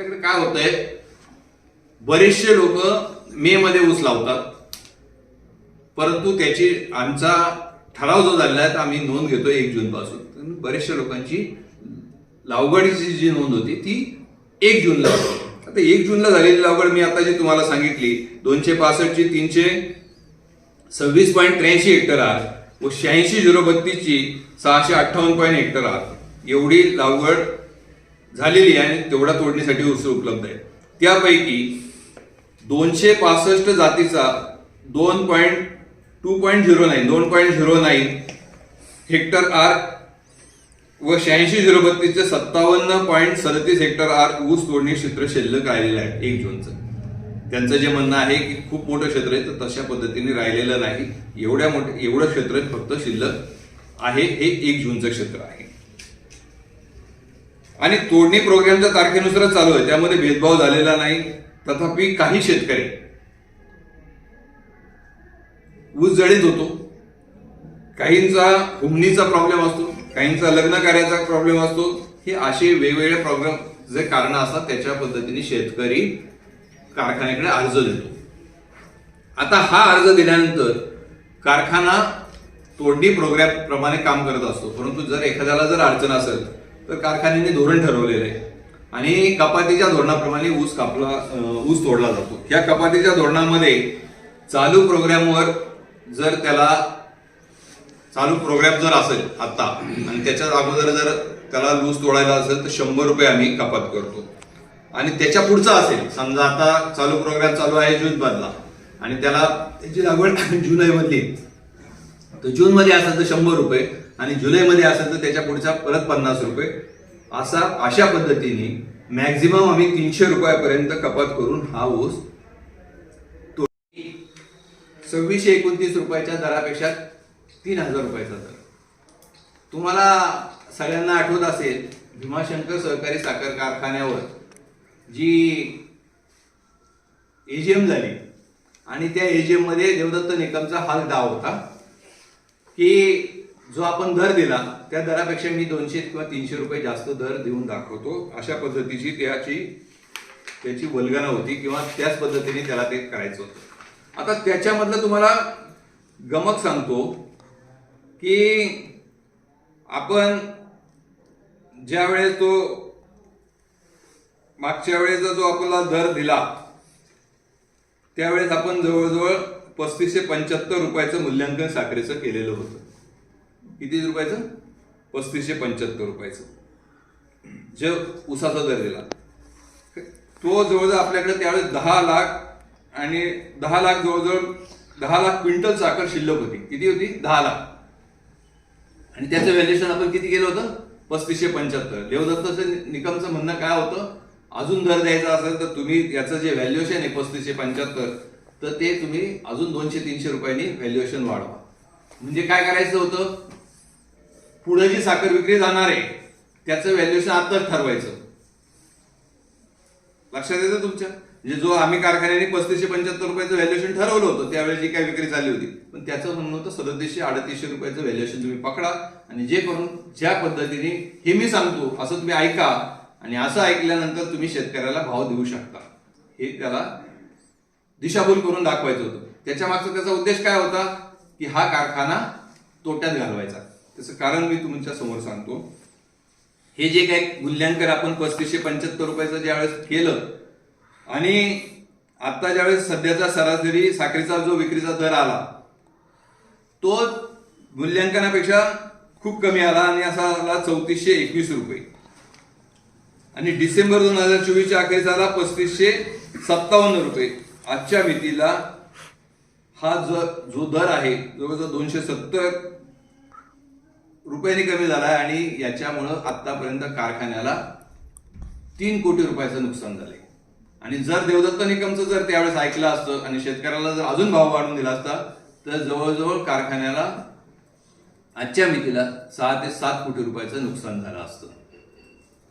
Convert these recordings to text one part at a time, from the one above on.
आपल्याकडे काय होतंय? बरेचसे लोक मे मध्ये ऊस लावतात. परंतु त्याची आमचा ठराव जो झालेला आहे तर आम्ही नोंद घेतोय एक जून पासून. बरेचशा लोकांची लागवडीची जी नोंद होती ती एक जूनला होती. आता एक जूनला झालेली लागवड मी आता जी तुम्हाला सांगितली दोनशे पासष्टची तीनशे सव्वीस पॉईंट त्र्याऐंशी हेक्टर आहात व शहाऐंशी झिरो बत्तीसची सहाशे अठ्ठावन्न पॉईंट हेक्टर आहात एवढी लागवड झालेली आहे आणि तेवढ्या तोडणीसाठी उत्सव उपलब्ध आहे. त्यापैकी दोनशे पासष्ट जातीचा दोन point two point zero nine दोन point zero nine hectare are व शहाऐंशी झिरो बत्तीसचे सत्तावन्न पॉईंट सदतीस हेक्टर आर ऊस तोडणी क्षेत्र शिल्लक राहिलेलं आहे एक जूनचं त्यांचं जे म्हणणं आहे की खूप मोठं क्षेत्र आहे तर तशा पद्धतीने राहिलेलं नाही. एवढ्या मोठे एवढं क्षेत्र फक्त शिल्लक आहे हे एक जूनचं क्षेत्र आहे. आणि तोडणी प्रोग्रामच्या तारखेनुसारच चालू आहे. त्यामध्ये भेदभाव झालेला नाही. तथापि काही शेतकरी ऊस जळीत होतो. काहींचा हुमणीचा प्रॉब्लेम असतो. काहींचा लग्न कार्याचा प्रॉब्लेम असतो. हे असे वेगवेगळे प्रॉब्लेम जे कारण असतात त्याच्या पद्धतीने शेतकरी कारखान्याकडे अर्ज देतो. आता हा अर्ज दिल्यानंतर कारखाना तोडणी प्रोग्राम प्रमाणे काम करत असतो. परंतु जर एखाद्याला जर अडचण असेल तर कारखान्याने धोरण ठरवलेलं आहे. आणि कपातीच्या धोरणाप्रमाणे ऊस कापला ऊस तोडला जातो. या कपातीच्या धोरणामध्ये चालू प्रोग्रामवर जर त्याला चालू प्रोग्राम जर असेल आता आणि त्याच्या अगोदर जर त्याला लूज तोडायला असेल तर शंभर रुपये आम्ही कपात करतो. आणि त्याच्या पुढचा असेल समजा आता चालू प्रोग्राम चालू आहे जून मधला आणि त्याला त्याची लागवड जुलै मधली तर जून मध्ये असेल तर शंभर रुपये आणि जुलैमध्ये असेल तर त्याच्या पुढचा परत पन्नास रुपये. असा अशा पद्धतीने मॅक्झिमम आम्ही तीनशे रुपयापर्यंत कपात करून हा ऊस सव्वीसशे एकोणतीस रुपयाच्या दरापेक्षा तीन हजार रुपयाचा दर. तुम्हाला सगळ्यांना आठवत असेल भीमाशंकर सहकारी साखर कारखान्यावर जी एजीएम झाली आणि त्या एजीएममध्ये देवदत्त निकमचा हाल दाव होता की जो आपण दर दिला त्या दरापेक्षा मी दोनशे किंवा तीनशे रुपये जास्त दर देऊन दाखवतो. अशा पद्धतीची त्याची त्याची वल्गना होती किंवा त्याच पद्धतीने त्याला ते करायचं होतं. आता त्याच्यामधलं तुम्हाला गमक सांगतो की आपण ज्या वेळेस तो मागच्या वेळेचा जो आपला दर दिला त्यावेळेस आपण जवळजवळ पस्तीसशे पंच्याहत्तर रुपयाचं मूल्यांकन साखरेचं केलेलं होतं. किती रुपयाचं? पस्तीसशे पंच्याहत्तर रुपयाचं. जे उसाचा दर दिला. तो जवळजवळ आपल्याकडे त्यावेळेस दहा लाख आणि दहा लाख जवळजवळ दहा लाख क्विंटल साखर शिल्लक होती. किती होती? दहा लाख. आणि त्याचं व्हॅल्युएशन आपण किती केलं होतं? पस्तीसशे पंच्याहत्तर. देवदत्ताचं निकमचं म्हणणं काय होतं? अजून दर द्यायचा असेल तर तुम्ही याचं जे व्हॅल्युएशन आहे पस्तीसशे पंच्याहत्तर तर ते तुम्ही अजून दोनशे तीनशे रुपयांनी व्हॅल्युएशन वाढवा. म्हणजे काय करायचं होतं? पुढे जी साखर विक्री जाणार आहे त्याचं व्हॅल्युएशन आताच ठरवायचं. लक्षात येतं तुमच्या? म्हणजे जो आम्ही कारखान्याने पस्तीसशे पंच्याहत्तर रुपयाचं व्हॅल्युएशन ठरवलं होतं त्यावेळेस जी काय विक्री झाली होती. पण त्याचं म्हणणं होतं सदतीसशे अडतीसशे रुपयाचं व्हॅल्युएशन तुम्ही पकडा आणि जे करून ज्या पद्धतीने हे मी सांगतो असं तुम्ही ऐका आणि असं ऐकल्यानंतर तुम्ही शेतकऱ्याला भाव देऊ शकता. हे त्याला दिशाभूल करून दाखवायचं होतं. त्याच्या मागचा त्याचा उद्देश काय होता? की हा कारखाना तोट्यात घालवायचा. त्याचं कारण मी तुमच्यासमोर सांगतो. हे जे काही मूल्यांकन आपण पस्तीसशे पंच्याहत्तर रुपयाचं ज्यावेळेस केलं आणि आता ज्यावेळेस सध्याचा सरासरी साखरेचा जो विक्रीचा दर आला तो मूल्यांकनापेक्षा खूप कमी आला आणि असा आला चौतीसशे एकवीस रुपये. आणि डिसेंबर दोन हजार चोवीसच्या अखेरीस आला पस्तीसशे सत्तावन्न रुपये. आजच्या मितीला हा जो जो दर आहे जवळजवळ दोनशे सत्तर रुपयांनी कमी झाला आहे आणि याच्यामुळं आतापर्यंत कारखान्याला तीन कोटी रुपयाचं नुकसान झालंय. आणि जर देवदत्त निकमचं जर त्यावेळेस ऐकलं असतं आणि शेतकऱ्याला जर अजून भाव वाढून दिला असता तर जवळजवळ कारखान्याला आजच्या मितीला सहा ते सात कोटी रुपयाचं नुकसान झालं असतं.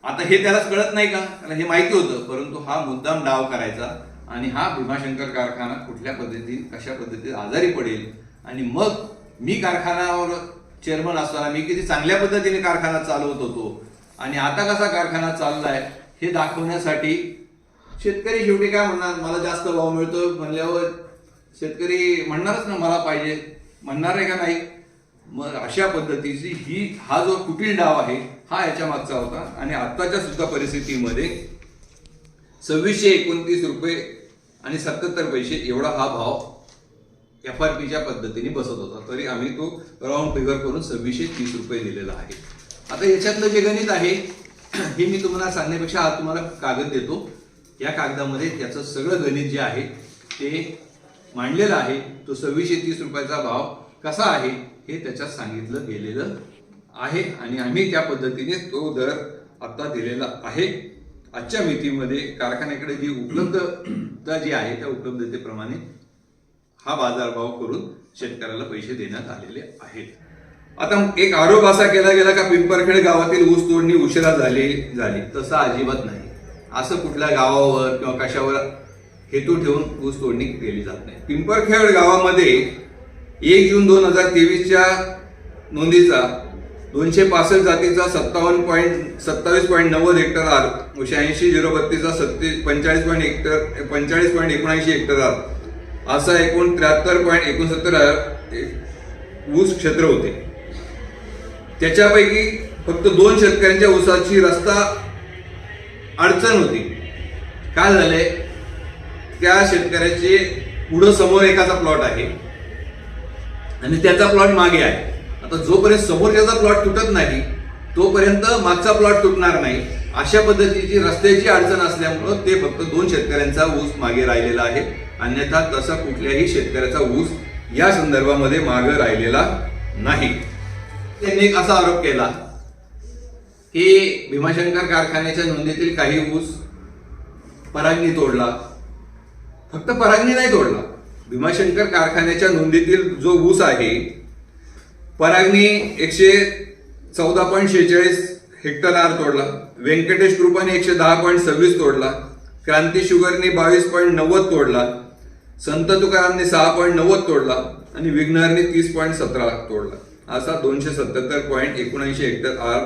आता हे त्यालाच कळत नाही का? त्याला हे माहिती होतं परंतु हा मुद्दाम डाव करायचा आणि हा भीमाशंकर कारखाना कुठल्या पद्धतीने कशा पद्धतीने आजारी पडेल आणि मग मी कारखान्यावर चेअरमन असताना मी किती चांगल्या पद्धतीने कारखाना चालवत होतो. आणि आता कसा कारखाना चाललाय हे दाखवण्यासाठी शेतकरी शेवटी काय म्हणणार? मला जास्त भाव मिळतो म्हणल्यावर शेतकरी म्हणणारच ना मला पाहिजे. म्हणणार आहे का नाही? मग अशा पद्धतीची ही हा जो कुटील डाव आहे हा याच्या मागचा होता. आणि आत्ताच्या सुद्धा परिस्थितीमध्ये सव्वीसशे एकोणतीस रुपये आणि सत्याहत्तर पैसे एवढा हा भाव एफ आर पीच्या पद्धतीने बसत होता. तरी आम्ही तो राऊंड फिगर करून सव्वीसशे तीस रुपये दिलेला आहे. आता याच्यातलं जे गणित आहे हे मी तुम्हाला सांगण्यापेक्षा आज तुम्हाला कागद देतो. या कागदामध्ये त्याचं सगळं गणित जे आहे ते मांडलेलं आहे. तो सव्वीसशे तीस रुपयाचा भाव कसा आहे हे त्याच्यात सांगितलं गेलेलं आहे. आणि आम्ही त्या पद्धतीने तो दर आत्ता दिलेला आहे. आजच्या मितीमध्ये कारखान्याकडे जी उपलब्धता जी आहे त्या उपलब्धतेप्रमाणे हा बाजारभाव करून शेतकऱ्याला पैसे देण्यात आलेले आहेत. आता एक आरोप असा केला गेला का पिंपरखेड गावातील ऊस तोडणी उशिरा झाली झाली. तसं अजिबात नाही. असं कुठल्या गावावर किंवा कशावर हेतू ठेवून ऊस तोडणी केली जात नाही. पिंपरखेड गावामध्ये एक जून दोन हजार तेवीसच्या नोंदीचा दोनशे पासष्ट जातीचा सत्तावन्न पॉईंट सत्तावीस पॉईंट नव्वद हेक्टर आर शहाऐंशी झिरो बत्तीसचा सत्तीस पंचाळीस पॉईंट हेक्टर पंचाळीस पॉईंट एकोणऐंशी हेक्टर आर असा एकूण त्र्याहत्तर पॉईंट एकोणसत्तर ऊस क्षेत्र होते. त्याच्यापैकी फक्त दोन शेतकऱ्यांच्या ऊसाची रस्ता अडचण होती. काय झालंय? त्या शेतकऱ्याचे पुढं समोर एकाचा प्लॉट आहे. आणि त्याचा प्लॉट मागे आहे. आता जोपर्यंत समोरच्याचा प्लॉट तुटत नाही तोपर्यंत मागचा प्लॉट तुटणार नाही. अशा पद्धतीची रस्त्याची अडचण असल्यामुळं ते फक्त दोन शेतकऱ्यांचा ऊस मागे राहिलेला आहे. अन्यथा तसा कुठल्याही शेतकऱ्याचा ऊस या संदर्भामध्ये मागं राहिलेला नाही. त्यांनी एक असा आरोप केला की भीमाशंकर कारखान्याच्या नोंदीतील काही ऊस परागणी तोडला. फक्त परागणी नाही तोडला. भीमाशंकर कारखान्याच्या नोंदीतील जो ऊस आहे परागणी एकशे चौदा पॉईंट शेहेचाळीस हेक्टर आर तोडला. व्यंकटेश कृपाने एकशे दहा पॉईंट सव्वीस तोडला. क्रांती शुगरने बावीस पॉईंट नव्वद तोडला. संत तुकारामने सहा पॉईंट नव्वद तोडला आणि विघ्नारने तीस पॉईंट सतरा तोडला. असा दोनशे सत्याहत्तर पॉईंट एकोणऐंशी हेक्टर आर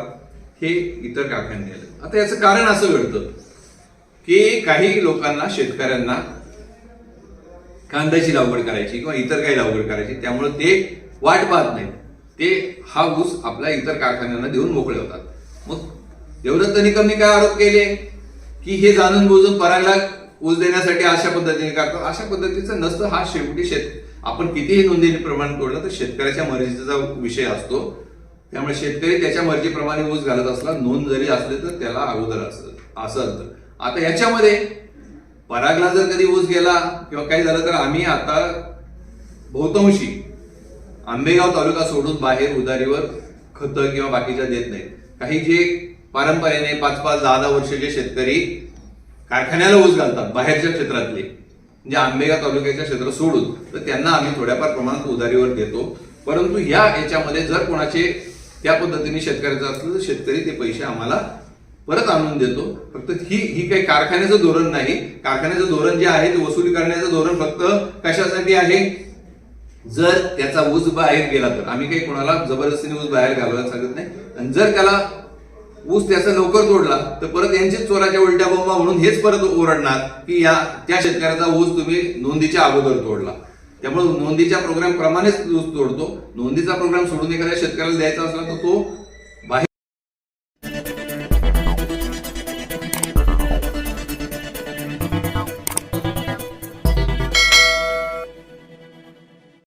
हे इतर कारखाने आलं. आता याचं कारण असं घडतं की काही लोकांना शेतकऱ्यांना कांद्याची लागवड करायची किंवा इतर काही लागवड करायची त्यामुळे ते वाट पाहत नाहीत. ते हा ऊस आपल्या इतर कारखान्यांना देऊन मोकळे होतात मग देवदत्त निकमने काय आरोप केले? की हे जाणून बुजून परागला ऊस देण्यासाठी अशा पद्धतीने करतात अशा पद्धतीचं नसतं हा शेवटी शेत. आपण कितीही नोंदणी प्रमाण तोडलं तर शेतकऱ्याच्या मर्जीचा विषय असतो. त्यामुळे शेतकरी त्याच्या मर्जीप्रमाणे ऊस घालत असला नोंद जरी असले तर त्याला अगोदर असं असं असतं आता याच्यामध्ये परागला जर कधी ऊस गेला किंवा काही झालं तर आम्ही आता बहुतांशी आंबेगाव तालुका सोडून बाहेर उधारीवर खतं किंवा बाकीच्या देत नाही काही जे पारंपरेने पाच पाच दहा दहा वर्षाचे शेतकरी कारखान्याला ऊस घालतात बाहेरच्या क्षेत्रातले. म्हणजे आंबेगाव तालुक्याच्या क्षेत्र सोडून. तर त्यांना आम्ही थोड्याफार प्रमाणात उधारीवर देतो. परंतु या याच्यामध्ये जर कोणाचे त्या पद्धतीने शेतकऱ्याचं असलं तर शेतकरी ते पैसे आम्हाला परत आणून देतो. फक्त ही ही काही कारखान्याचं धोरण नाही. कारखान्याचं धोरण जे आहे ते वसुली करण्याचं धोरण फक्त कशासाठी आहे? जर त्याचा ऊस बाहेर गेला तर. आम्ही काही कोणाला जबरदस्तीने ऊस बाहेर घालवायला सांगत नाही. आणि जर त्याला ऊस त्याचा लवकर तोडला तर परत यांचीच चोराच्या उलट्या बोंबा म्हणून हेच परत ओरडणार की या त्या शेतकऱ्याचा ऊस तुम्ही नोंदीच्या अगोदर तोडला. त्यामुळे नोंदीच्या प्रोग्राम प्रमाणेच ऊस तोडतो. नोंदीचा प्रोग्राम सोडून एखाद्या शेतकऱ्याला द्यायचा असला तर तो